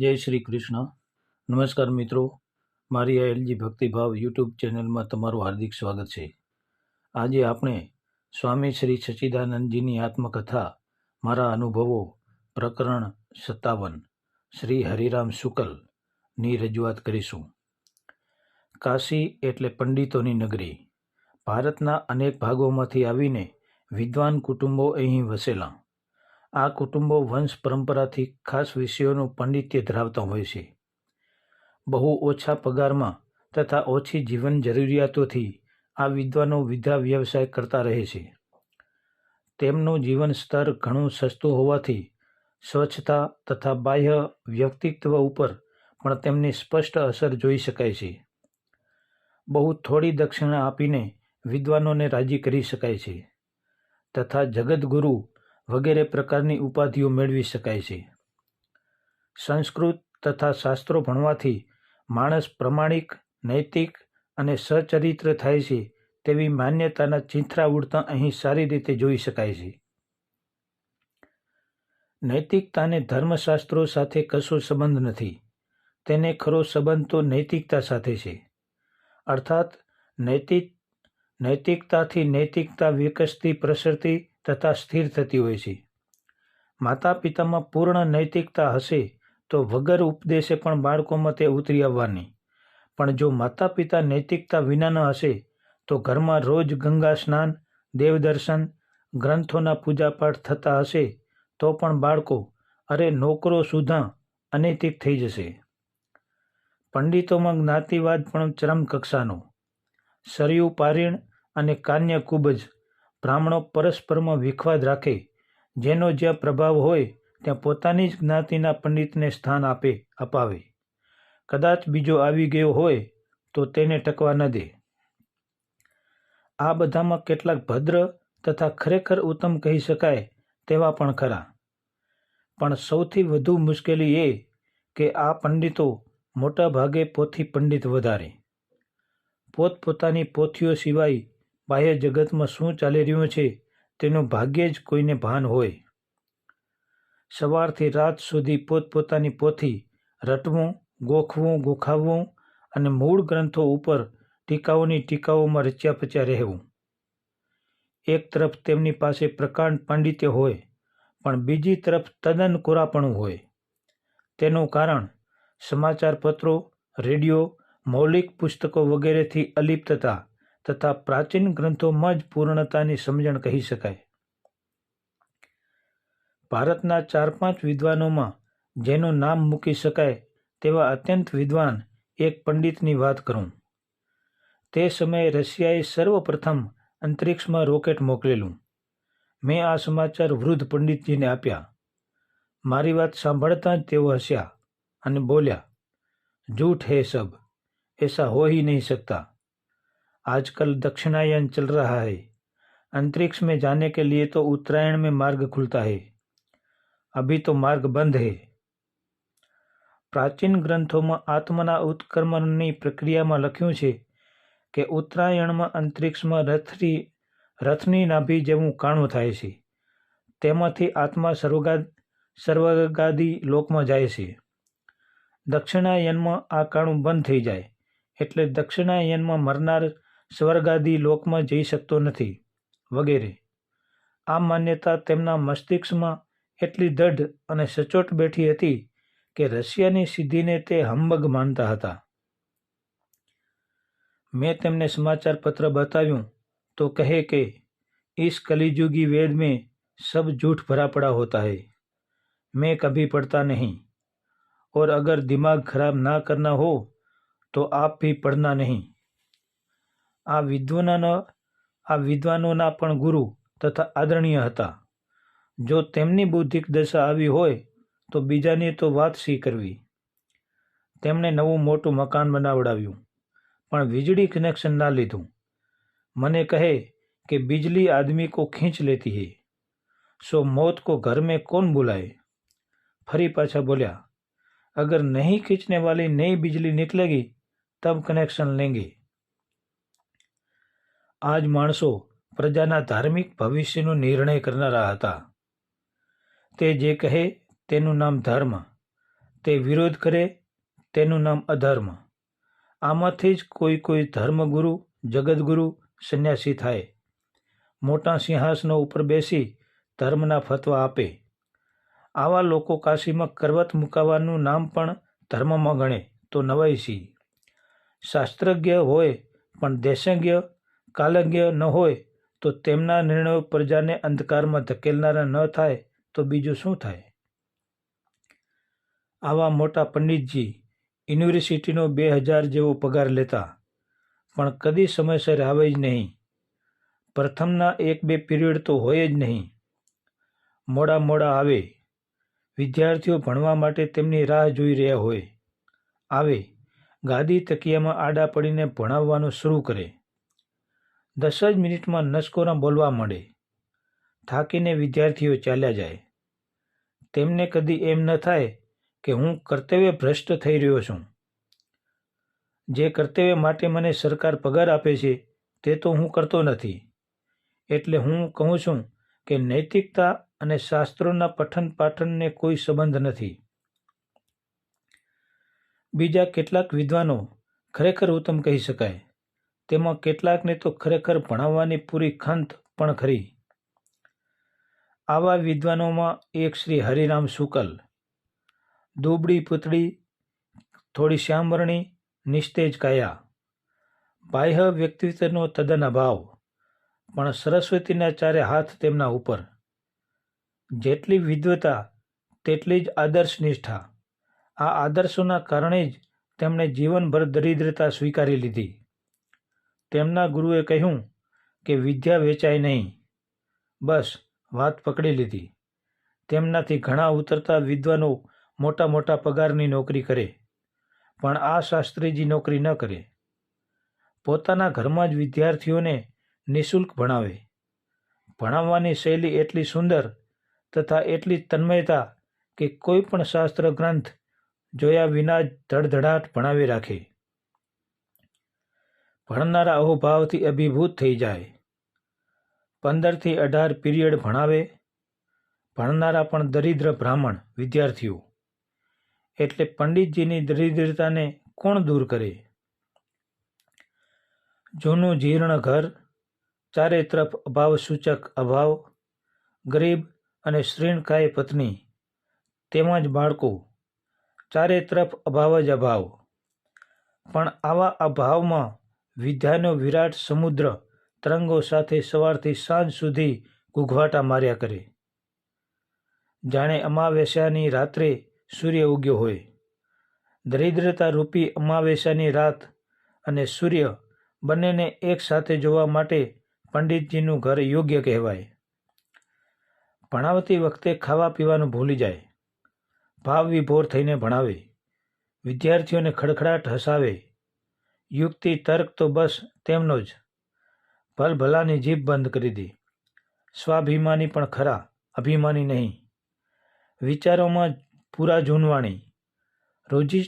જય શ્રી કૃષ્ણ. નમસ્કાર મિત્રો. મારી આ એલજી ભક્તિભાવ યુટ્યુબ ચેનલમાં તમારું હાર્દિક સ્વાગત છે. આજે આપણે સ્વામી શ્રી સચ્ચિદાનંદજીની આત્મકથા, મારા અનુભવો, પ્રકરણ સત્તાવન, શ્રી હરિરામ શુકલની રજૂઆત કરીશું. કાશી એટલે પંડિતોની નગરી. ભારતના અનેક ભાગોમાંથી આવીને વિદ્વાન કુટુંબો અહીં વસેલા. આ કુટુંબો વંશ પરંપરાથી ખાસ વિષયોનું પંડિત્ય ધરાવતા હોય છે. બહુ ઓછા પગારમાં તથા ઓછી જીવન જરૂરિયાતોથી આ વિદ્વાનો વિધા વ્યવસાય કરતા રહે છે. તેમનું જીવન સ્તર ઘણું સસ્તું હોવાથી સ્વચ્છતા તથા બાહ્ય વ્યક્તિત્વ ઉપર પણ તેમની સ્પષ્ટ અસર જોઈ શકાય છે. બહુ થોડી દક્ષિણા આપીને વિદ્વાનોને રાજી કરી શકાય છે. તથા જગતગુરુ વગેરે પ્રકારની ઉપાધિઓ મેળવી શકાય છે. સંસ્કૃત તથા શાસ્ત્રો ભણવાથી માણસ પ્રમાણિક, નૈતિક અને સચરિત્ર થાય છે તેવી માન્યતાના ચિંથરા ઉડતા અહીં સારી રીતે જોઈ શકાય છે. નૈતિકતાને ધર્મશાસ્ત્રો સાથે કશો સંબંધ નથી. તેને ખરો સંબંધ તો નૈતિકતા સાથે છે. અર્થાત, નૈતિક, નૈતિકતાથી નૈતિકતા વિકસતી પ્રસરતી તથા સ્થિર થતી હોય છે. માતા પિતામાં પૂર્ણ નૈતિકતા હશે તો વગર ઉપદેશે પણ બાળકોમાં તે ઉતરી આવવાની. પણ જો માતા પિતા નૈતિકતા વિનાના હશે, તો ઘરમાં રોજ ગંગા સ્નાન, દેવદર્શન, ગ્રંથોના પૂજાપાઠ થતા હશે, તો પણ બાળકો, અરે નોકરો સુધા અનૈતિક થઈ જશે. પંડિતોમાં જ્ઞાતિવાદ પણ ચરમ કક્ષાનો સરયુ પારીણ અને કાન્ય ખૂબ જ બ્રાહ્મણો પરસ્પરમાં વિખવાદ રાખે. જેનો જ્યાં પ્રભાવ હોય, ત્યાં પોતાની જ જ્ઞાતિના પંડિતને સ્થાન આપે, અપાવે. કદાચ બીજો આવી ગયો હોય, તો તેને ટકવા ન દે. આ બધામાં કેટલાક ભદ્ર તથા ખરેખર ઉત્તમ કહી શકાય, તેવા પણ ખરા. પણ સૌથી વધુ મુશ્કેલી એ કે આ પંડિતો મોટા ભાગે પોથી પંડિત વધારે. પોતપોતાની પોથીઓ સિવાય બાહ્ય જગતમાં શું ચાલી રહ્યું છે તેનું ભાગ્યે જ કોઈને ભાન હોય. સવારથી રાત સુધી પોતપોતાની પોથી રટવું, ગોખવું, ગોખાવવું અને મૂળ ગ્રંથો ઉપર ટીકાઓની ટીકાઓમાં રચ્યા પચ્યા રહેવું. એક તરફ તેમની પાસે પ્રકાંડ પાંડિત્ય હોય, પણ બીજી તરફ તદ્દન કોરાપણું હોય. તેનું કારણ સમાચાર પત્રો રેડિયો, મૌલિક પુસ્તકો વગેરેથી અલિપ્તતા તથા પ્રાચીન ગ્રંથોમાં જ પૂર્ણતાની સમજણ કહી શકાય. ભારતના ચાર પાંચ વિદ્વાનોમાં જેનું નામ મૂકી શકાય તેવા અત્યંત વિદ્વાન એક પંડિતની વાત કરું. તે સમયે રશિયાએ સર્વપ્રથમ અંતરિક્ષમાં રોકેટ મોકલેલું. મેં આ સમાચાર વૃદ્ધ પંડિતજીને આપ્યા. મારી વાત સાંભળતા જ તેઓ હસ્યા અને બોલ્યા, જૂઠ હે સબ, એસા હો નહીં શકતા आजकल दक्षिणायन चल रहा है अंतरिक्ष में जाने के लिए तो उत्तरायण में मार्ग खुलता है अभी तो मार्ग બંધ है પ્રાચીન ગ્રંથોમાં આત્મના ઉત્કર્મણની પ્રક્રિયામાં લખ્યું છે કે ઉત્તરાયણમાં અંતરિક્ષમાં રથની રથની નાભી જેવું કાણું થાય છે તેમાંથી આત્મા સર્વગાદ સર્વગાદી લોકમાં જાય છે દક્ષિણાયનમાં આ કાણું બંધ થઈ જાય એટલે દક્ષિણાયનમાં મરનાર સ્વર્ગાદી લોકમાં જઈ શકતો નથી વગેરે આ માન્યતા તેમના મસ્તિષ્કમાં એટલી દઢ અને સચોટ બેઠી હતી કે રશિયાની સિદ્ધિને તે હંબગ માનતા હતા મેં તેમને સમાચાર પત્ર બતાવ્યું તો કહે કે इस कलिजुगी वेद में सब झूठ भरा पड़ा होता है मैं कभी पढ़ता नहीं और अगर दिमाग खराब ना करना हो तो आप भी पढ़ना नहीं આ વિદ્વાનોના આ વિદ્વાનોના પણ ગુરુ તથા આદરણીય હતા જો તેમની બૌદ્ધિક દશા આવી હોય તો બીજાની તો વાત શી કરવી તેમણે નવું મોટું મકાન બનાવડાવ્યું પણ વીજળી કનેક્શન ના લીધું મને કહે कि बिजली आदमी को खींच लेती है सो मौत को घर में कौन बुलाए फरी पाछा बोलिया अगर नहीं खींचने वाली नई बिजली निकलेगी तब कनेक्शन लेंगे આજ માણસો પ્રજાના ધાર્મિક ભવિષ્યનો નિર્ણય કરનારા હતા. તે જે કહે તેનું નામ ધર્મ, તે વિરોધ કરે તેનું નામ અધર્મ. આમાંથી જ કોઈ કોઈ ધર્મગુરુ, જગદગુરુ સંન્યાસી થાય. મોટા સિંહાસનો ઉપર બેસી ધર્મના ફતવા આપે. આવા લોકો કાશીમાં કરવત મુકાવાનું નામ પણ ધર્મમાં ગણે તો નવાઈશી. શાસ્ત્રજ્ઞ હોય પણ દેશજ્ઞ કાલજ્ઞ ન હોય તો તેમના નિર્ણયો પ્રજાને અંધકારમાં ધકેલનારા ન થાય તો બીજું શું થાય? આવા મોટા પંડિતજી યુનિવર્સિટીનો બે હજાર જેવો પગાર લેતા, પણ કદી સમયસર આવે જ નહીં. પ્રથમના એક બે પીરિયડ તો હોય જ નહીં. મોડા મોડા આવે. વિદ્યાર્થીઓ ભણવા માટે તેમની રાહ જોઈ રહ્યા હોય. આવે. ગાદી તકિયામાં આડા પડીને ભણાવવાનું શરૂ કરે. દસ જ મિનિટમાં નસકોરા બોલવા મળે. થાકીને વિદ્યાર્થીઓ ચાલ્યા જાય. તેમને કદી એમ ન થાય કે હું કર્તવ્ય ભ્રષ્ટ થઈ રહ્યો છું. જે કર્તવ્ય માટે મને સરકાર પગાર આપે છે, તે તો હું કરતો નથી. એટલે હું કહું છું કે નૈતિકતા અને શાસ્ત્રોના પઠન પાઠનને કોઈ સંબંધ નથી. બીજા કેટલાક વિદ્વાનો ખરેખર ઉત્તમ કહી શકાય. તેમાં કેટલાકને તો ખરેખર ભણાવવાની પૂરી ખંત પણ ખરી. આવા વિદ્વાનોમાં એક શ્રી હરિરામ શુકલ, દુબળી પૂતળી, થોડી શ્યામરણી, નિસ્તેજ કાયા, બાહ્ય વ્યક્તિત્વનો તદ્દન અભાવ, પણ સરસ્વતીના ચારે હાથ તેમના ઉપર. જેટલી વિદ્વતા, તેટલી જ આદર્શ નિષ્ઠા. આ આદર્શોના કારણે જ તેમણે જીવનભર દરિદ્રતા સ્વીકારી લીધી. તેમના ગુરુએ કહ્યું કે વિદ્યા વેચાય નહીં. બસ, વાત પકડી લીધી. તેમનાથી ઘણા ઉતરતા વિદ્વાનો મોટા મોટા પગારની નોકરી કરે, પણ આ શાસ્ત્રીજી નોકરી ન કરે. પોતાના ઘરમાં જ વિદ્યાર્થીઓને નિઃશુલ્ક ભણાવે. ભણાવવાની શૈલી એટલી સુંદર તથા એટલી તન્મયતા કે કોઈ પણ શાસ્ત્ર ગ્રંથ જોયા વિના જ ધડધડાટ ભણાવી રાખે. ભણનારા અહોભાવથી અભિભૂત થઈ જાય. પંદરથી અઢાર પીરિયડ ભણાવે. ભણનારા પણ દરિદ્ર બ્રાહ્મણ વિદ્યાર્થીઓ. એટલે પંડિતજીની દરિદ્રતાને કોણ દૂર કરે? જૂનું જીર્ણ ઘર, ચારે તરફ અભાવ સૂચક અભાવ, ગરીબ અને શ્રીણકાય પત્ની તેમજ બાળકો, ચારે તરફ અભાવ જ અભાવ. પણ આવા અભાવમાં વિદ્યાનો વિરાટ સમુદ્ર તરંગો સાથે સવારથી સાંજ સુધી ઘૂઘવાટા માર્યા કરે. જાણે અમાવસ્યાની રાત્રે સૂર્ય ઉગ્યો હોય. દરિદ્રતા રૂપી અમાવસ્યાની રાત અને સૂર્ય બંનેને એક સાથે જોવા માટે પંડિતજીનું ઘર યોગ્ય કહેવાય. ભણાવતી વખતે ખાવા પીવાનું ભૂલી જાય. ભાવ વિભોર થઈને ભણાવે. વિદ્યાર્થીઓને ખડખડાટ હસાવે. યુક્તિ, તર્ક તો બસ તેમનો જ. ભલભલાની જીભ બંધ કરી દી. સ્વાભિમાની પણ ખરા, અભિમાની નહીં. વિચારોમાં પૂરા જૂનવાણી. રોજી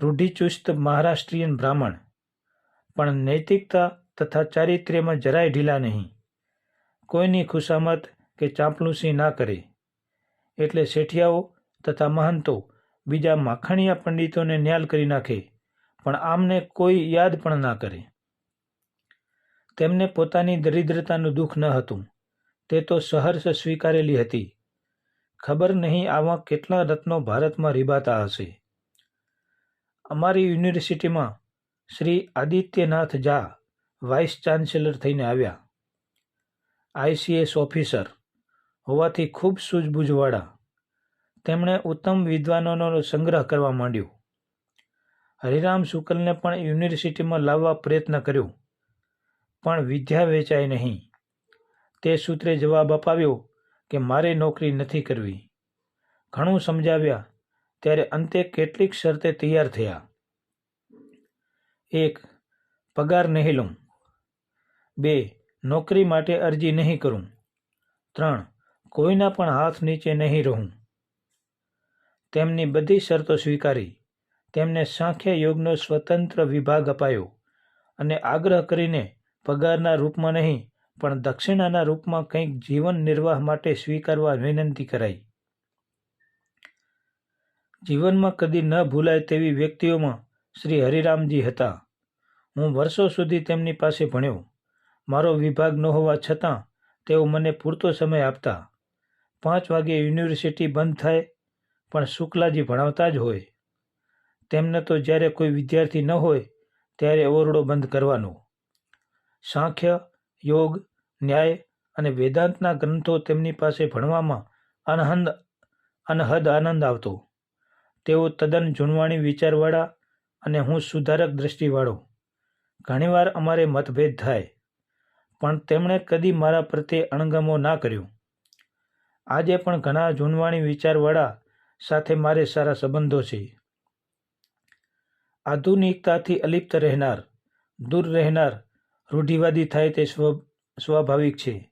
રૂઢિચુસ્ત મહારાષ્ટ્રીયન બ્રાહ્મણ. પણ નૈતિકતા તથા ચારિત્ર્યમાં જરાય ઢીલા નહીં. કોઈની ખુશામત કે ચાંપલુસી ના કરે. એટલે શેઠિયાઓ તથા મહંતો બીજા માખણિયા પંડિતોને ન્યાલ કરી નાખે. પણ આમને કોઈ યાદ પણ ના કરે. તેમને પોતાની દરિદ્રતાનું દુઃખ ન હતું. તે તો સહર્ષ સ્વીકારેલી હતી. ખબર નહીં આવા કેટલા રત્નો ભારતમાં રીબાતા હશે. અમારી યુનિવર્સિટીમાં શ્રી આદિત્યનાથ ઝા વાઇસ ચાન્સેલર થઈને આવ્યા. આઈસીએસ ઓફિસર હોવાથી ખૂબ સૂઝબૂઝવાળા. તેમણે ઉત્તમ વિદ્વાનોનો સંગ્રહ કરવા માંડ્યો. હરિરામ શુકલને પણ યુનિવર્સિટીમાં લાવવા પ્રયત્ન કર્યો, પણ વિદ્યા વેચાય નહીં. તે સૂત્રે જવાબ અપાવ્યો કે મારે નોકરી નથી કરવી. ઘણું સમજાવ્યા, ત્યારે અંતે કેટલીક શરતે તૈયાર થયા. એક, પગાર નહીં લઉં. બે, નોકરી માટે અરજી નહીં કરું. ત્રણ, કોઈના પણ હાથ નીચે નહીં રહું. તેમની બધી શરતો સ્વીકારી. તેમને સાંખ્ય યોગનો સ્વતંત્ર વિભાગ અપાયો અને આગ્રહ કરીને પગારના રૂપમાં નહીં, પણ દક્ષિણાના રૂપમાં કંઈક જીવન નિર્વાહ માટે સ્વીકારવા વિનંતી કરાઈ. જીવનમાં કદી ન ભૂલાય તેવી વ્યક્તિઓમાં શ્રી હરિરામજી હતા. હું વર્ષો સુધી તેમની પાસે ભણ્યો. મારો વિભાગ ન હોવા છતાં તેઓ મને પૂરતો સમય આપતા. પાંચ વાગે યુનિવર્સિટી બંધ થાય, પણ શુક્લાજી ભણાવતા જ હોય. તેમને તો જ્યારે કોઈ વિદ્યાર્થી ન હોય, ત્યારે ઓરડો બંધ કરવાનો. સાંખ્ય, યોગ, ન્યાય અને વેદાંતના ગ્રંથો તેમની પાસે ભણવામાં અનહંદ, અનહદ આનંદ આવતો. તેઓ તદ્દન જૂનવાણી વિચારવાળા અને હું સુધારક દ્રષ્ટિવાળો. ઘણીવાર અમારે મતભેદ થાય, પણ તેમણે કદી મારા પ્રત્યે અણગમો ના કર્યો. આજે પણ ઘણા જૂનવાણી વિચારવાળા સાથે મારે સારા સંબંધો છે. આધુનિકતાથી અલિપ્ત રહેનાર, દૂર રહેનાર રૂઢિવાદી થાય તે સ્વ, સ્વાભાવિક છે.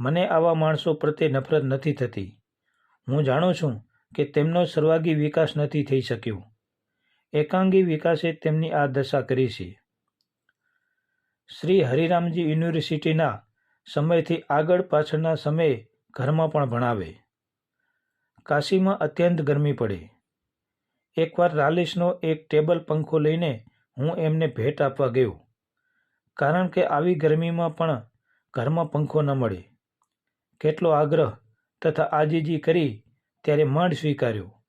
મને આવા માણસો પ્રત્યે નફરત નથી થતી. હું જાણું છું કે તેમનો સર્વાગી વિકાસ નથી થઈ શક્યો. એકાંગી વિકાસે તેમની આ દશા કરી છે. શ્રી હરિરામજી યુનિવર્સિટીના સમયથી આગળ પાછળના સમયે ઘરમાં પણ ભણાવે. કાશીમાં અત્યંત ગરમી પડે. એકવાર રાલિશનો એક ટેબલ પંખો લઈને હું એમને ભેટ આપવા ગયો. કારણ કે આવી ગરમીમાં પણ ઘરમાં પંખો ન મળે. કેટલો આગ્રહ તથા આજીજી કરી ત્યારે માંડ સ્વીકાર્યો.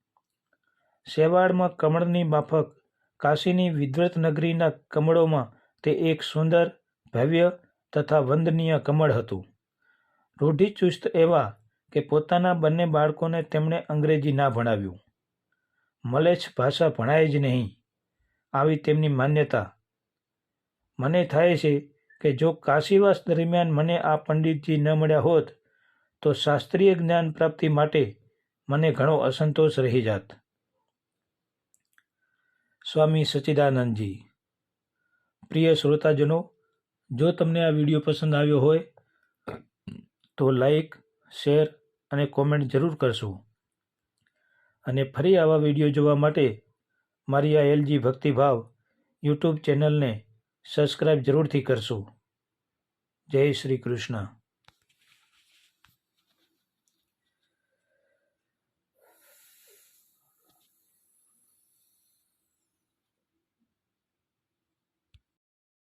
શેવાળમાં કમળની માફક કાશીની વિદ્વત નગરીના કમળોમાં તે એક સુંદર, ભવ્ય તથા વંદનીય કમળ હતું. રૂઢિચુસ્ત એવા કે પોતાના બંને બાળકોને તેમણે અંગ્રેજી ના ભણાવ્યું. મલેચ્છ ભાષા ભણાય જ નહીં. આવી તેમની માન્યતા. મને થાય છે કે જો કાશીવાસ દરમિયાન મને આ પંડિતજી ન મળ્યા હોત, તો શાસ્ત્રીય જ્ઞાન પ્રાપ્તિ માટે મને ઘણો અસંતોષ રહી જાત. સ્વામી સચ્ચિદાનંદજી પ્રિય શ્રોતાજનો, જો તમને આ વીડિયો પસંદ આવ્યો હોય, તો લાઈક, શેર અને કોમેન્ટ જરૂર કરશો. અને ફરી આવા વીડિયો જોવા માટે મારી આ એલજી ભક્તિભાવ યુટ્યુબ ચેનલને સબસ્ક્રાઈબ જરૂરથી કરશો. જય શ્રી કૃષ્ણ.